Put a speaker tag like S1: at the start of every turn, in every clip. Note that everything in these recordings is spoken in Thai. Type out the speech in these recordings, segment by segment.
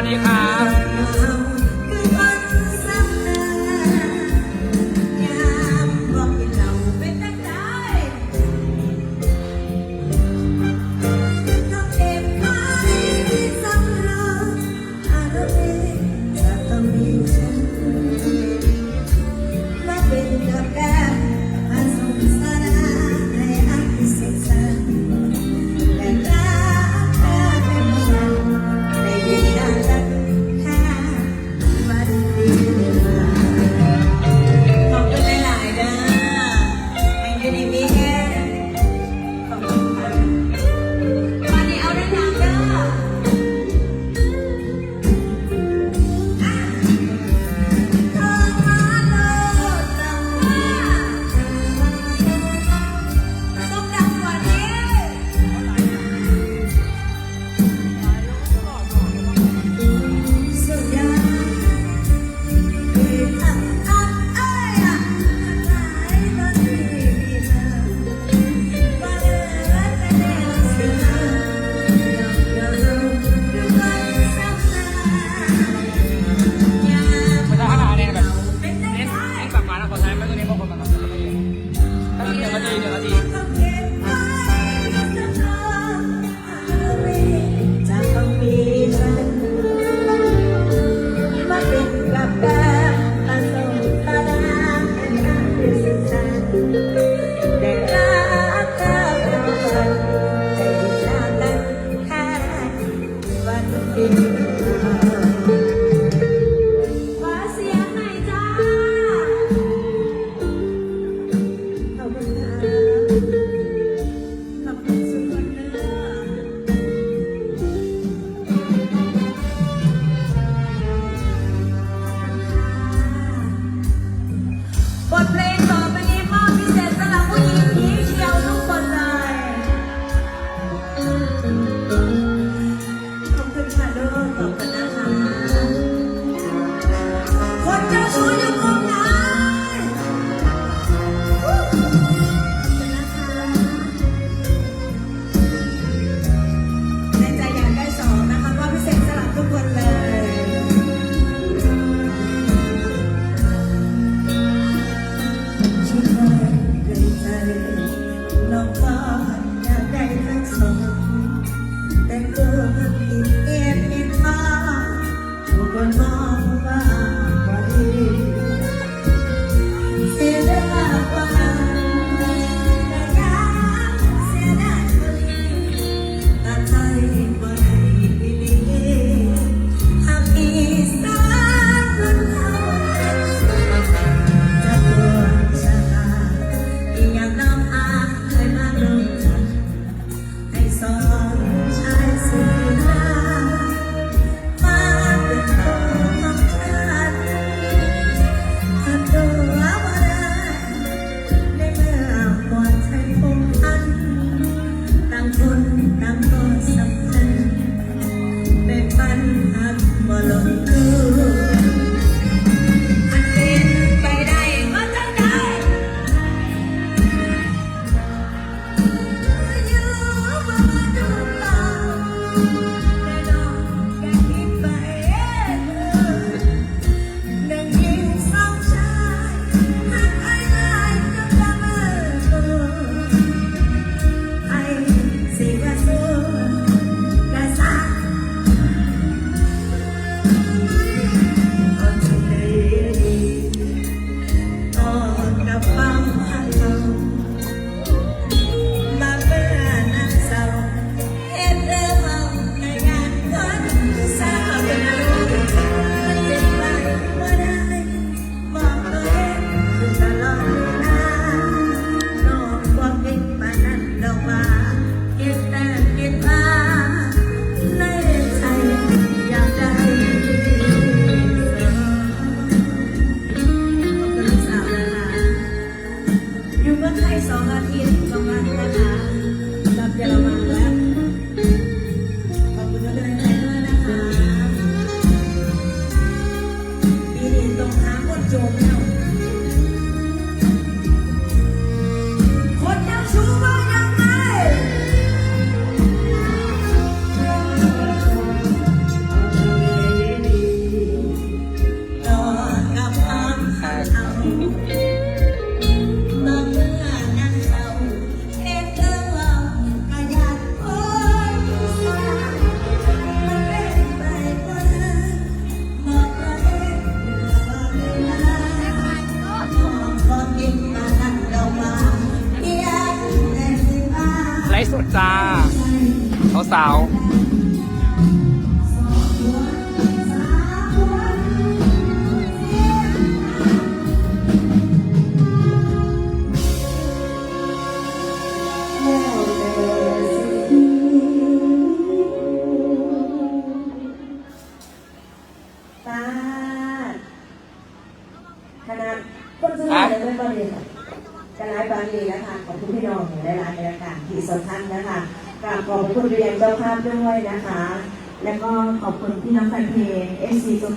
S1: วัส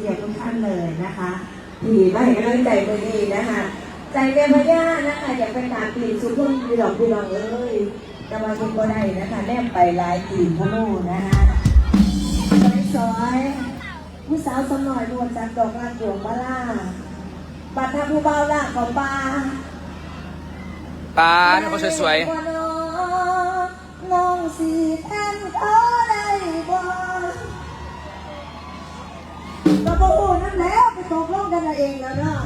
S1: ฟซีโซเกียทุกท่านเลยนะคะที่มาให้กำลังใจวันนี้นะคะ ใจแม่พญานะคะอยากไปตามปีนสุขุมพี่ดอกพี่น้องเอ้ยจะมาเป็นก็ได้นะคะ แนบไปหลายปีพะโน่นะคะสวยๆผู้สาวสมหน่อยนวลจันทร์ดอกรักหลวงมาล่าบัตรทาผู้เบาล่าของปลา
S2: ปลาเป็นคนสวย
S1: ๆน้องสีแทนเขาได้บ่ ก็บ่ฮู้นั่นแล้วไปตกลงกันเอาเองแล้วเนาะ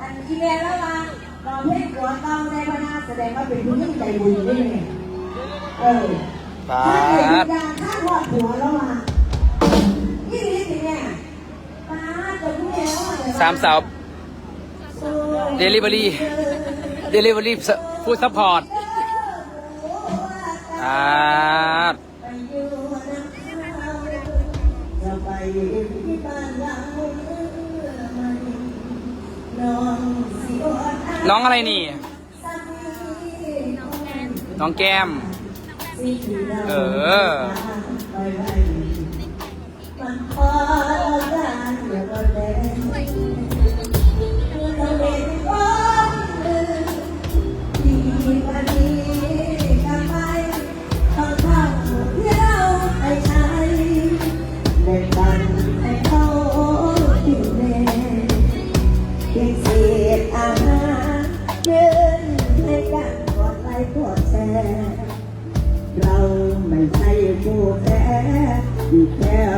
S1: อันที่แม่แล้วว่าเราเพลงหัวเก่าในพนาแสดงว่าเป็นผู้หญิงใจบุญได้ไงเออ
S2: ๆปลา
S1: ถ้าเกิดวิญญาณถ้าหอดหัวแล้วอะนี่นี่สิเนี่ยป้าจะพูดแล้วอะ
S2: สามสาวเดลิเวอรี่เดลิเวอรี่ฟู้ดซัพพอร์ตอ่า
S1: ที่บ้านเราน้องสิอด
S2: น้องอะไรนี่
S1: สักที
S2: น้องแก้มเออ
S1: มันพอกันเดี๋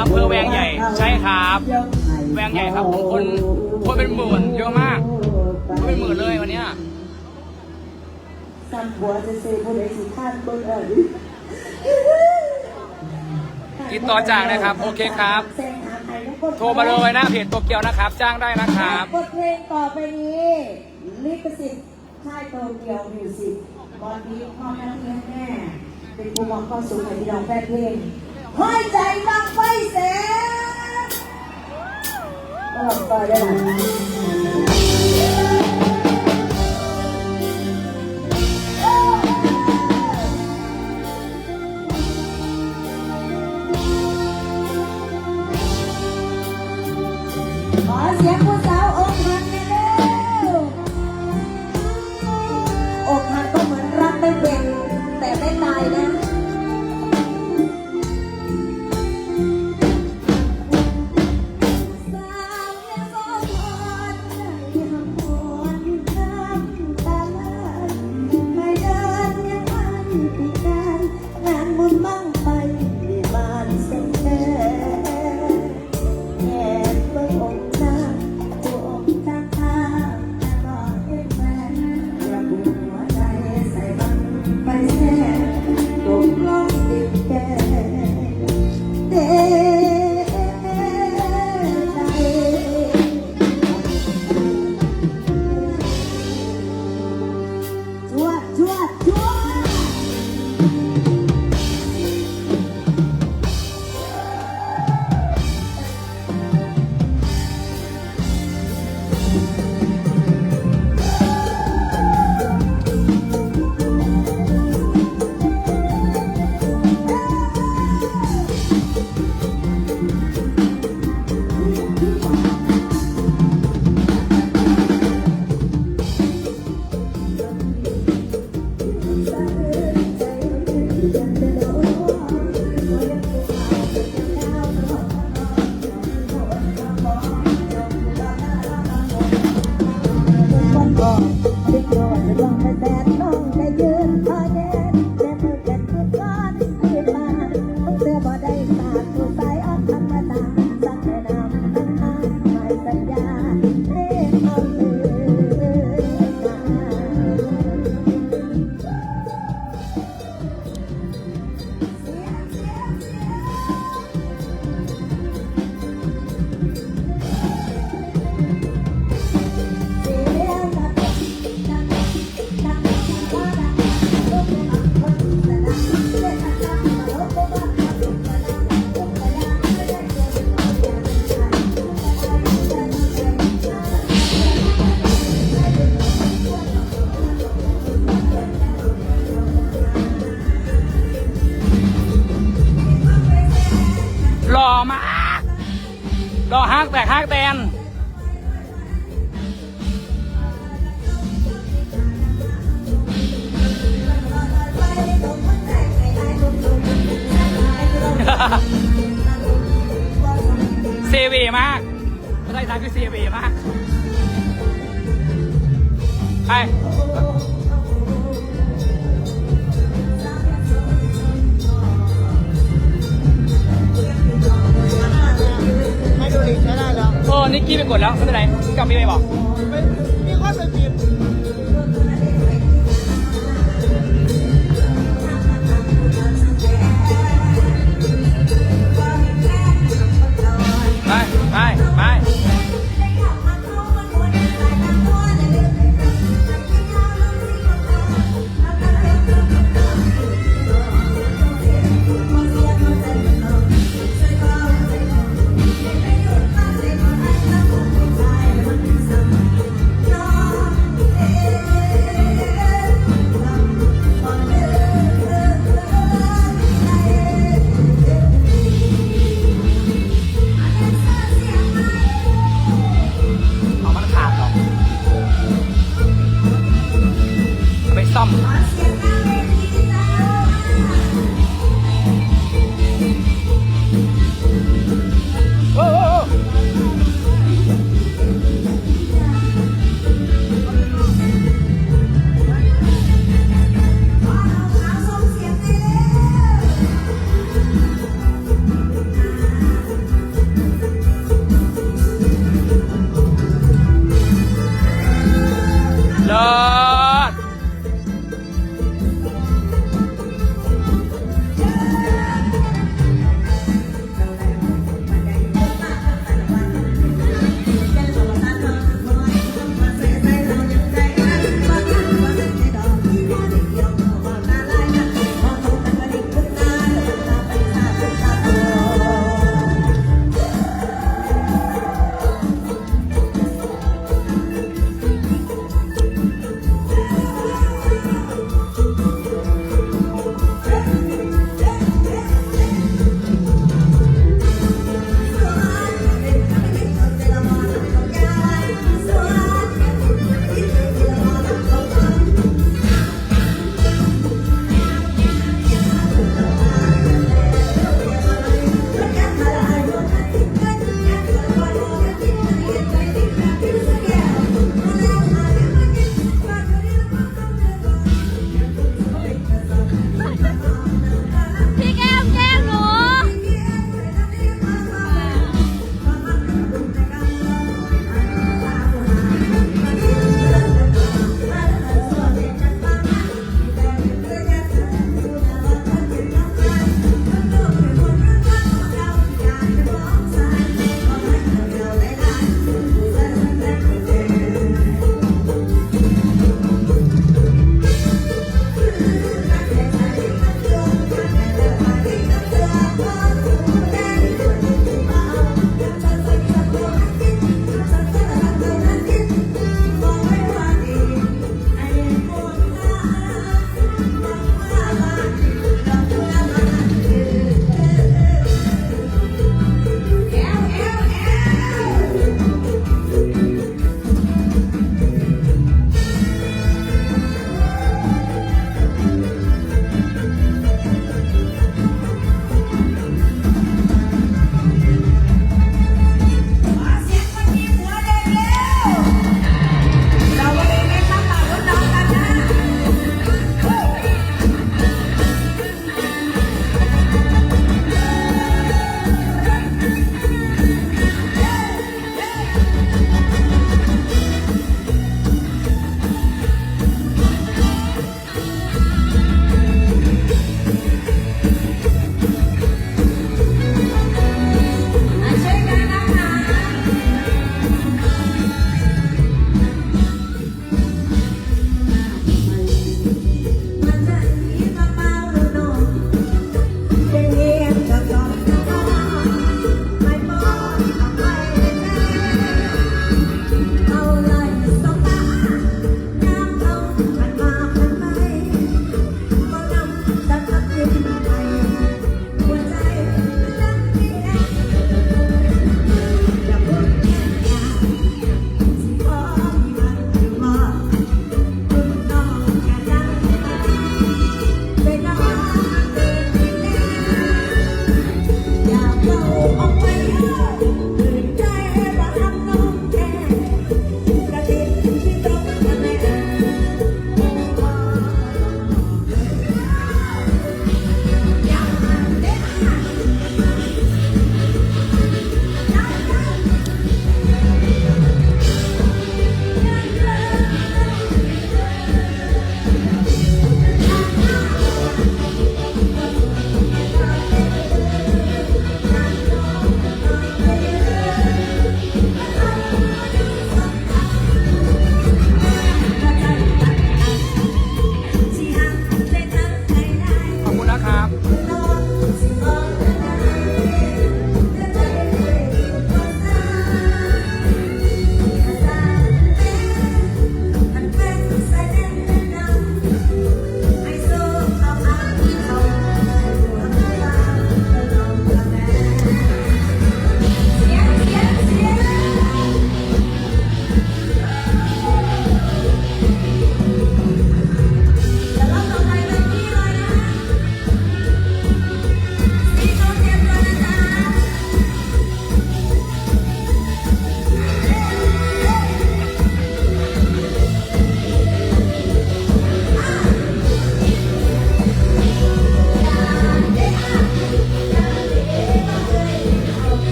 S1: อำ
S2: เภอแวงใหญ่ใช่ครับ แวงใหญ่ครับผมคนคนเป็นหมื่นเยอะมากคนเป็นหมื่นเลยวันเนี้ย
S1: ซ้ำหัวจะซื้อผู้ใดสิท่านเบิ่งเอิญ
S2: ติดต่อจ้างนะครับ โอเคครับ โทรมาเลยน้าเพจโตเกียวนะครับ จ้างได้นะครับ
S1: บทเพลงต่อไปนี้ลิขสิทธิ์ค่ายโตเกียวมิวสิกบอลนี้มอบหน้าที่ให้แม่เป็นผู้มอบความสุขให้พี่น้องแฟนเพลง ห้อยใจบางไฟแสน ภาษาอีสานคือเซเวมากไป
S3: ให้ดูดิใช้ได้แล้ว
S1: โอ้นิกกี้ไปกดแล้วไม่เป็นไรกลับมีไปบอก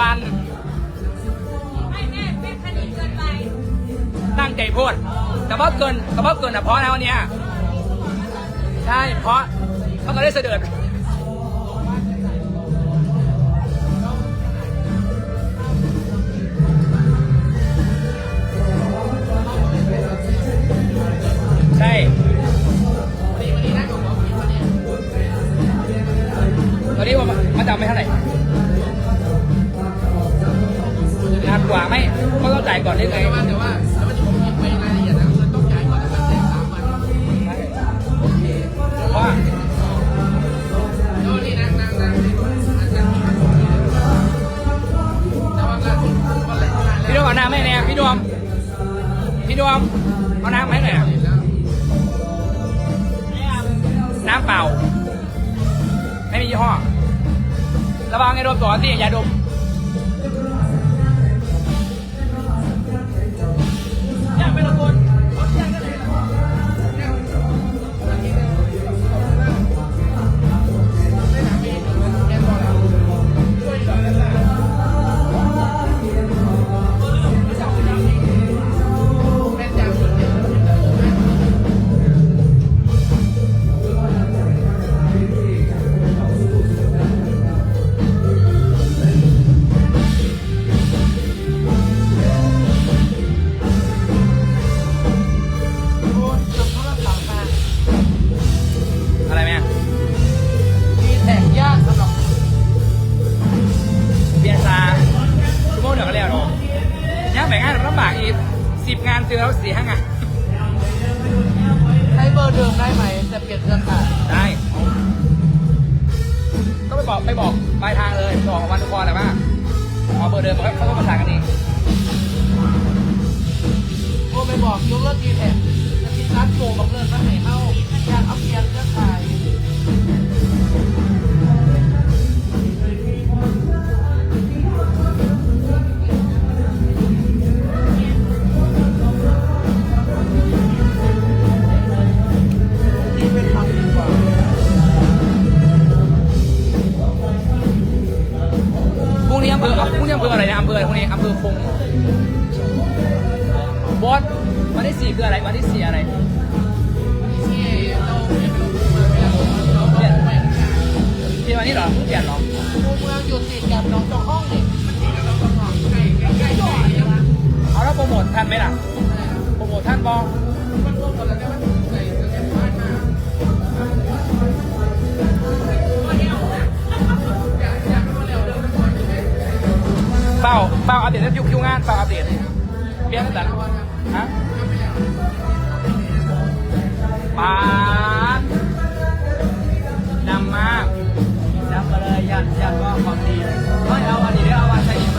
S3: มัน
S1: อ
S4: ยู่
S2: หลายวันตั้งใจพูดแต่ว่าะเกินแต่ว่าะเกินอะเพราะแล้วเนี่ยใช่เพราะเพราะเราได้เสด็จใช่ตอนนี้ว่ามาจำไม่เท่าไหร่ ว่าไม่ก็ต้องจ่ายก่อนได้ไงแต่ว่าแต่ว่าผมคิดไปรายละเอียดนะมันต้องจ่ายก่อนแล้วมันแจกสามวันเพราะว่าพี่ดวงเอาน้ำให้เนี่ยพี่ดวงพี่ดวงเอาน้ำให้หน่อยน้ำเปล่า ไม่มียี่ห้อระวังไอ้ดมก่อนสิอย่าดม ไปตะโกน
S3: บ
S2: อสวันที่สี่
S3: คือ
S2: อะไรวันที่สี่อะไรที่
S3: เรา
S2: เปลี่ยนเปลี่ยนวันนี้เหรอเปลี่ยนเหรอ
S3: คูเมืองอยู่ติดกับหน้องจอกห้องนี่มันติดกับหน้องจอกห้องใกล้ใกล้ใกล้ใกล้ใกล้
S2: เอาแล้วโปรโมททันไหมล่ะโปรโมททันบอ
S3: มันรวมกันแล้ เฝ้า
S2: เฝ้าอัปเดตคิวคิวงานเฝ้าอัปเดตเปลี่ยนแต่ละฮะปาดดำมากดำมาเลยยันยันก็ของดีเฮ้ยเอาอันนี้เอาอันใส่อีก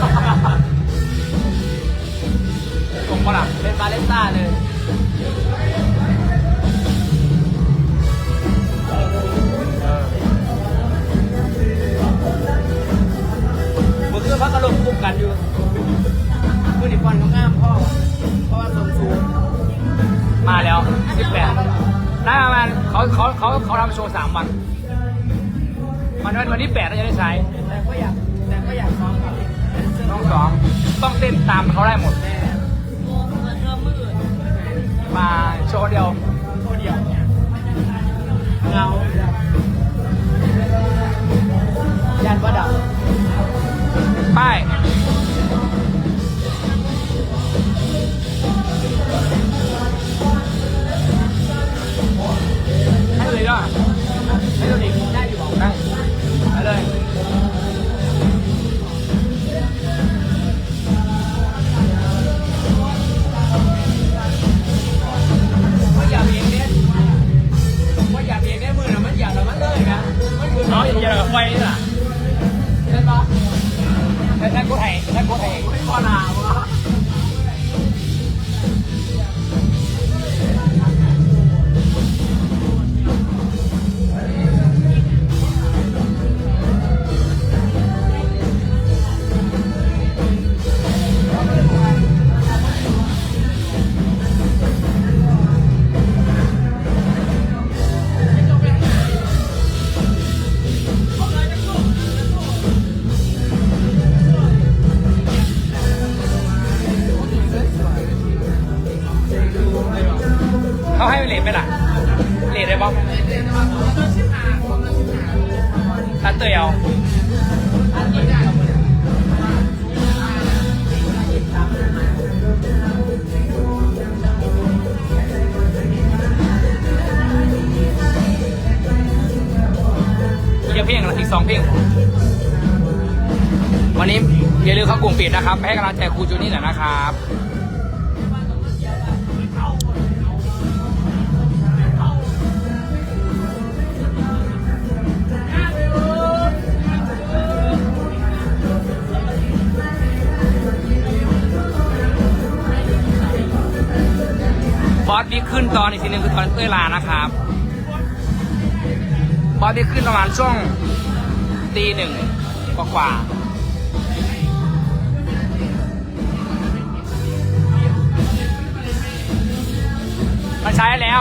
S2: ส่งปะล่ะเป็นบาเลนต้าเลย โชว์สามวันมันวันวันที่แปดเราจะได้ใช้
S3: แต่ก็อยากแต่ก็อยากซ้อมกับ
S2: ต้องสองต้องเต้นตามเขาได้หมดแน่มาโชว์เดียวโชว์เดียวเงา
S3: ยันว่าดับ
S2: เตยเอา
S3: อี
S2: กเพลงอีกสองเพลงวันนี้อย่าลืมเข้ากลุ่มปิดนะครับไปให้กำลังใจครูจูนี่หน่อยนะครับ บอสบิ๊กขึ้นตอนอีกทีหนึงคือตอนเต้ยลานะครับ บอสบิ๊กขึ้นประมาณช่วงตีหนึ่งกว่าๆมันใช้แล้ว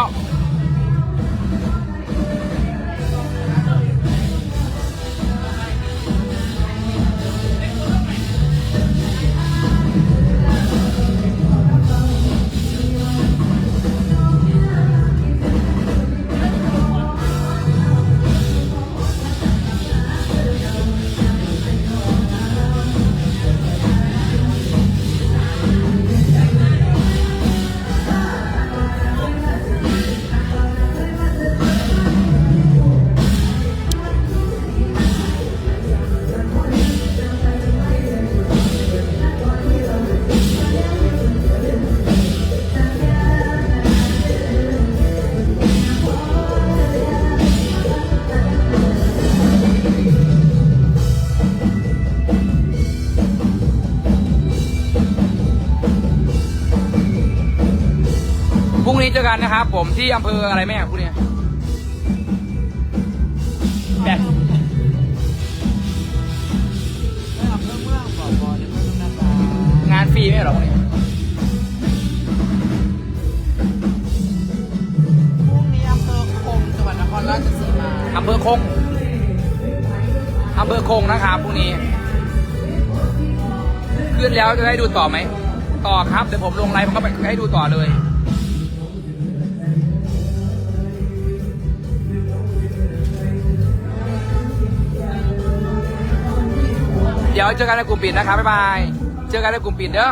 S2: เจอกันนะครับ ผมที่อำเภออะไรแม่พรุ่งนี้แบบ
S3: ไม่เอาเพื่อเมืองบอกบอลเดี๋ยวเพื่อนนะคะ
S2: งานฟรีไหมเหรอพรุ่งนี้
S3: พรุ่งนี้อำเภอคงจังหวัดนครราชสีมา
S2: อำเภอคงอำเภอคงนะครับพรุ่งนี้ ขึ้นแล้วจะได้ดูต่อไหม ต่อครับ เดี๋ยวผมลงไลฟ์ผมก็ไปให้ดูต่อเลย เดี๋ยวเจอกันในกลุ่มปิดนะครับบ๊ายบาย เจอกันในกลุ่มปิดเด้อ